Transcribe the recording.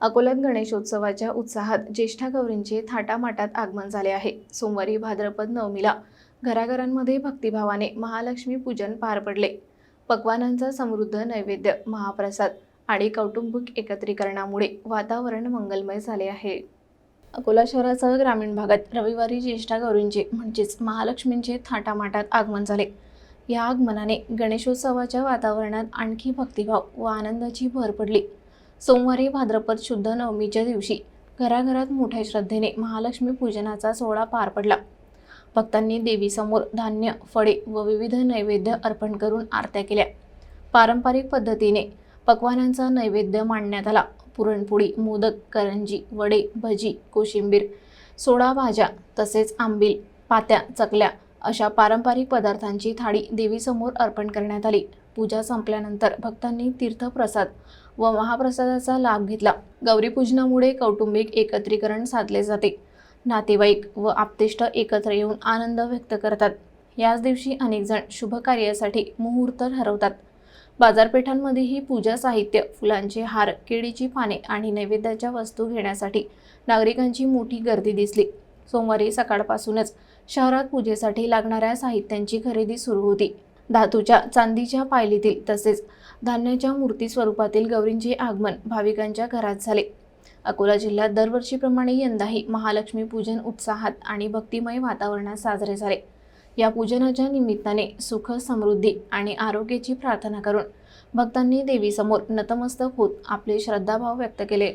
अकोल्यात गणेशोत्सवाच्या उत्साहात ज्येष्ठा गौरींचे थाटामाटात आगमन झाले आहे. सोमवारी भाद्रपद नवमीला घराघरांमध्ये भक्तिभावाने महालक्ष्मी पूजन पार पडले. पक्वानांचा समृद्ध नैवेद्य महाप्रसाद आणि कौटुंबिक एकत्रीकरणामुळे वातावरण मंगलमय झाले आहे. अकोला शहरासह ग्रामीण भागात रविवारी ज्येष्ठा गौरींचे म्हणजेच महालक्ष्मींचे थाटामाटात आगमन झाले. या आगमनाने गणेशोत्सवाच्या वातावरणात आणखी भक्तिभाव व आनंदाची भर पडली. सोमवारी भाद्रपद शुद्ध नवमीच्या दिवशी घराघरात मोठ्या श्रद्धेने महालक्ष्मी पूजनाचा सोहळा पार पडला. भक्तांनी देवीसमोर धान्य फळे व विविध नैवेद्य अर्पण करून आरत्या केल्या. पारंपरिक पद्धतीने पक्वानांचा नैवेद्य मांडण्यात आला. पुरणपोळी मोदक करंजी वडे भजी कोशिंबीर सोडा भाज्या तसेच आंबील पात्या चकल्या अशा पारंपरिक पदार्थांची थाळी देवीसमोर अर्पण करण्यात आली. पूजा संपल्यानंतर भक्तांनी तीर्थप्रसाद व महाप्रसादाचा लाभ घेतला. गौरीपूजनामुळे कौटुंबिक एकत्रीकरण साधले जाते. नातेवाईक व आप्तेष्ट एकत्र येऊन आनंद व्यक्त करतात. याच दिवशी अनेकजण शुभकार्यासाठी शुभ कार्यासाठी मुहूर्त ठरवतात. बाजारपेठांमध्येही पूजा साहित्य फुलांचे हार केळीची पाने आणि नैवेद्याच्या वस्तू घेण्यासाठी नागरिकांची मोठी गर्दी दिसली. सोमवारी सकाळपासूनच शहरात पूजेसाठी लागणाऱ्या साहित्यांची खरेदी सुरू होती. धातूच्या चांदीच्या पायलीतील तसेच धान्याच्या मूर्ती स्वरूपातील गौरींचे आगमन भाविकांच्या घरात झाले. अकोला जिल्ह्यात दरवर्षीप्रमाणे यंदाही महालक्ष्मी पूजन उत्साहात आणि भक्तिमय वातावरणात साजरे झाले. या पूजनाच्या निमित्ताने सुख समृद्धी आणि आरोग्याची प्रार्थना करून भक्तांनी देवीसमोर नतमस्तक होत आपले श्रद्धाभाव व्यक्त केले.